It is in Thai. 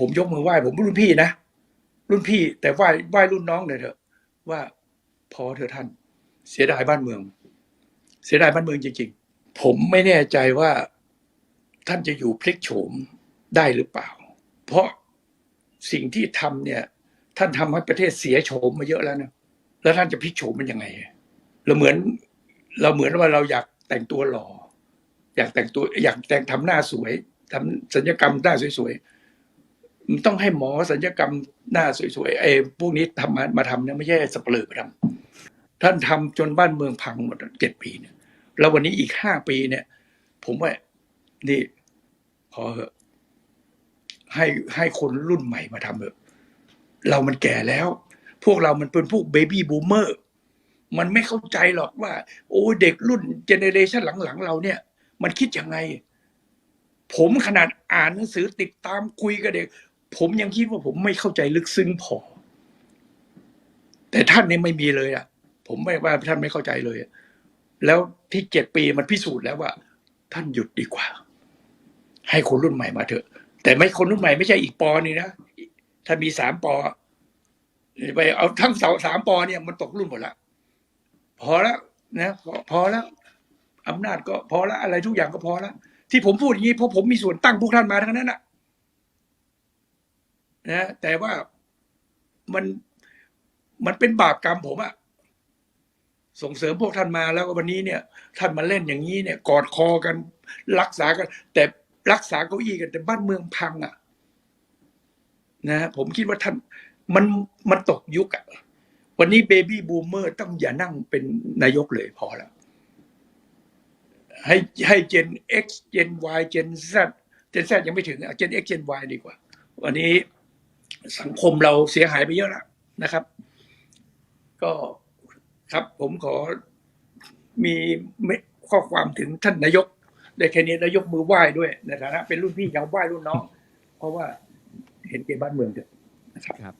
ผมยกมือไหว้ผมรุ่นพี่นะรุ่นพี่ แต่ไหว้ไหว้รุ่นน้องหน่อยเถอะ ว่าพอเถอะท่าน เสียดายบ้านเมือง เสียดายบ้านเมืองจริง ๆ ผมไม่แน่ใจว่าท่านจะอยู่พลิกโฉมได้หรือเปล่า เพราะสิ่งที่ทำเนี่ย ท่านทำให้ประเทศเสียโฉมมาเยอะแล้วนะแล้วท่านจะพลิกโฉมมันยังไงเราเหมือน เราเหมือนว่าเราอยากแต่งตัวหล่อ อยากแต่งตัวอยากแต่งทำหน้าสวยทำสัญญกรรมหน้าสวยๆ ต้องให้หมอสัญญกรรมหน้าสวยๆไอ้พวกนี้ทำมามาทำเนี่ยไม่ใช่สเปลือมาทำท่านทำจนบ้านเมืองพังหมดเจ็ดปีเนี่ยแล้ววันนี้อีกห้าปีเนี่ย ผมว่านี่พอเหอะให้ให้คนรุ่นใหม่มาทำเถอะเรามันแก่แล้ว พวกเรามันเป็นพวกเบบี้บูมเมอร์มันไม่เข้าใจหรอกว่า โอ้เด็กรุ่นเจเนเรชันหลังๆ เราเนี่ย มันคิดยังไง ผมขนาดอ่านหนังสือติดตามคุยกับเด็ก ผมยังคิดว่าผมไม่เข้าใจลึกซึ้งพอ แต่ท่านเนี่ยไม่มีเลยอะ ผมไม่ว่าท่านไม่เข้าใจเลย แล้วที่เจ็ดปีมันพิสูจน์แล้วว่า ท่านหยุดดีกว่า ให้คนรุ่นใหม่มาเถอะ แต่ไม่คนรุ่นใหม่ไม่ใช่อีกปอนี่นะถ้ามีสามปอไปเอาทั้งเสาสามปอเนี่ยมันตกรุ่นหมดละพอแล้วนะพอพอแล้วอำนาจก็พอแล้วอะไรทุกอย่างก็พอแล้วที่ผมพูดอย่างนี้เพราะผมมีส่วนตั้งพวกท่านมาทั้งนั้นนะ นะแต่ว่ามันมันเป็นบาปกรรมผมอะส่งเสริมพวกท่านมาแล้วก็วันนี้เนี่ย ท่านมาเล่นอย่างนี้เนี่ย กอดคอกัน รักษากัน แต่รักษาเก้าอี้กันแต่บ้านเมืองพังอะนะผมคิดว่าท่านมันมันตกยุคอะวันนี้เบบี้บูมเมอร์ต้องอย่านั่งเป็นนายกเลยพอแล้วให้ให้เจน X เจน Y เจน Z เจน Z ยังไม่ถึงเจน X เจน Y ดีกว่า วันนี้ สังคมเราเสียหายไปเยอะแล้วนะครับ ก็ครับผมขอมีข้อความถึงท่านนายกได้แค่นี้นายกมือไหว้ด้วยในฐานะเป็นรุ่นพี่ยังไหว้รุ่นน้อง เพราะว่าเห็นเกมบ้านเมืองเถอะนะครับครับ